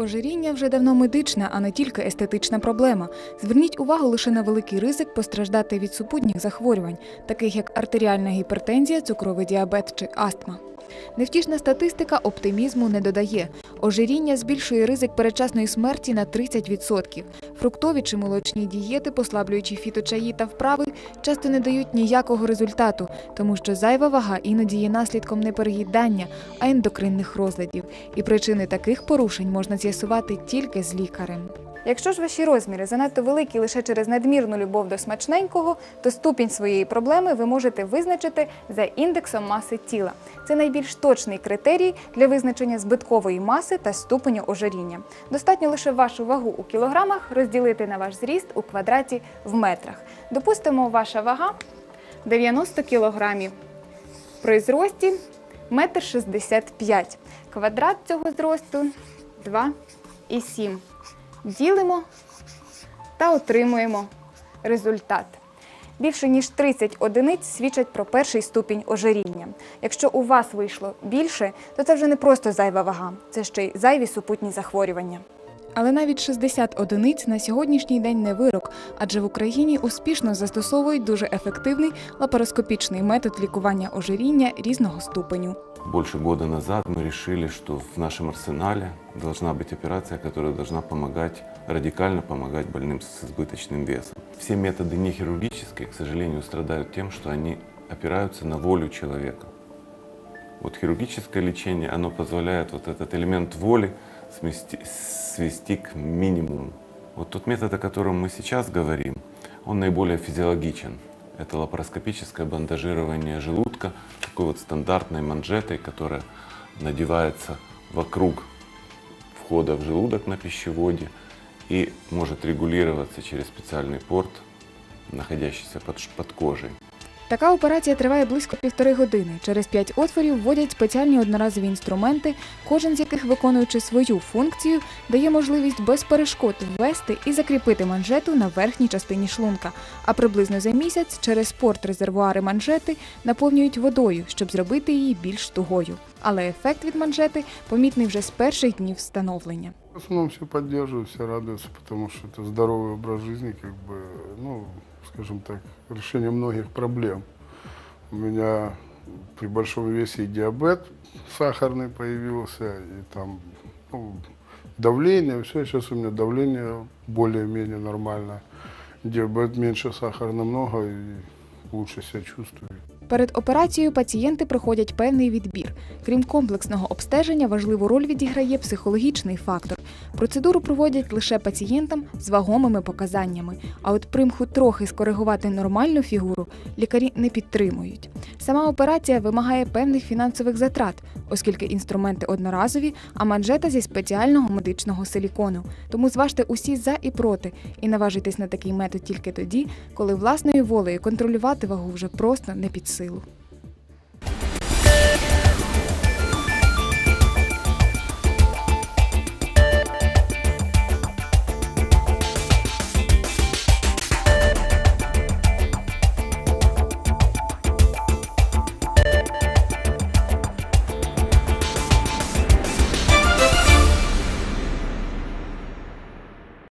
Ожиріння вже давно медична, а не тільки естетична проблема. Зверніть увагу лише на великий ризик постраждати від супутніх захворювань, таких як артеріальна гіпертензія, цукровий діабет чи астма. Невтішна статистика оптимізму не додає. Ожиріння збільшує ризик передчасної смерті на 30%. Фруктові чи молочні дієти, послаблюючи фіточаї та вправи, часто не дають ніякого результату, тому що зайва вага іноді є наслідком не переїдання, а ендокринних розладів. І причини таких порушень можна з'ясувати тільки з лікарем. Якщо ж ваші розміри занадто великі лише через надмірну любов до смачненького, то ступінь своєї проблеми ви можете визначити за індексом маси тіла. Це найбільш точний критерій для визначення збиткової маси та ступеню ожиріння. Достатньо лише вашу вагу у кілограмах розділити на ваш зріст у квадраті в метрах. Допустимо, ваша вага 90 кілограмів. При зрості 1,65 м. Квадрат цього зросту 2,7. Ділимо та отримуємо результат. Більше ніж 30 одиниць свідчать про перший ступінь ожиріння. Якщо у вас вийшло більше, то це вже не просто зайва вага, це ще й зайві супутні захворювання. Але навіть 60 одиниць на сьогоднішній день не вирок, адже в Україні успішно застосовують дуже ефективний лапароскопічний метод лікування ожиріння різного ступеню. Больше года назад мы решили, что в нашем арсенале должна быть операция, которая должна помогать, радикально помогать больным с избыточным весом. Все методы нехирургические, к сожалению, страдают тем, что они опираются на волю человека. Вот хирургическое лечение, оно позволяет вот этот элемент воли смести- свести к минимуму. Вот тот метод, о котором мы сейчас говорим, он наиболее физиологичен. Это лапароскопическое бандажирование желудка такой вот стандартной манжетой, которая надевается вокруг входа в желудок на пищеводе и может регулироваться через специальный порт, находящийся под, под кожей. Така операція триває близько півтори години. Через п'ять отворів вводять спеціальні одноразові інструменти, кожен з яких, виконуючи свою функцію, дає можливість без перешкод ввести і закріпити манжету на верхній частині шлунка. А приблизно за місяць через порт резервуари манжети наповнюють водою, щоб зробити її більш тугою. Але ефект від манжети помітний вже з перших днів встановлення. В основном все поддерживают, все радуются, потому что это здоровый образ жизни, как бы, ну, скажем так, решение многих проблем. У меня при большом весе диабет сахарный появился, и там ну, давление, все, сейчас у меня давление более-менее нормальное. Диабет меньше сахара намного и лучше себя чувствую. Перед операцією пацієнти проходять певний відбір. Крім комплексного обстеження, важливу роль відіграє психологічний фактор. Процедуру проводять лише пацієнтам з вагомими показаннями. А от примху трохи скоригувати нормальну фігуру лікарі не підтримують. Сама операція вимагає певних фінансових затрат, оскільки інструменти одноразові, а манжета зі спеціального медичного силікону. Тому зважте усі за і проти і наважитесь на такий метод тільки тоді, коли власною волею контролювати вагу вже просто не під силу.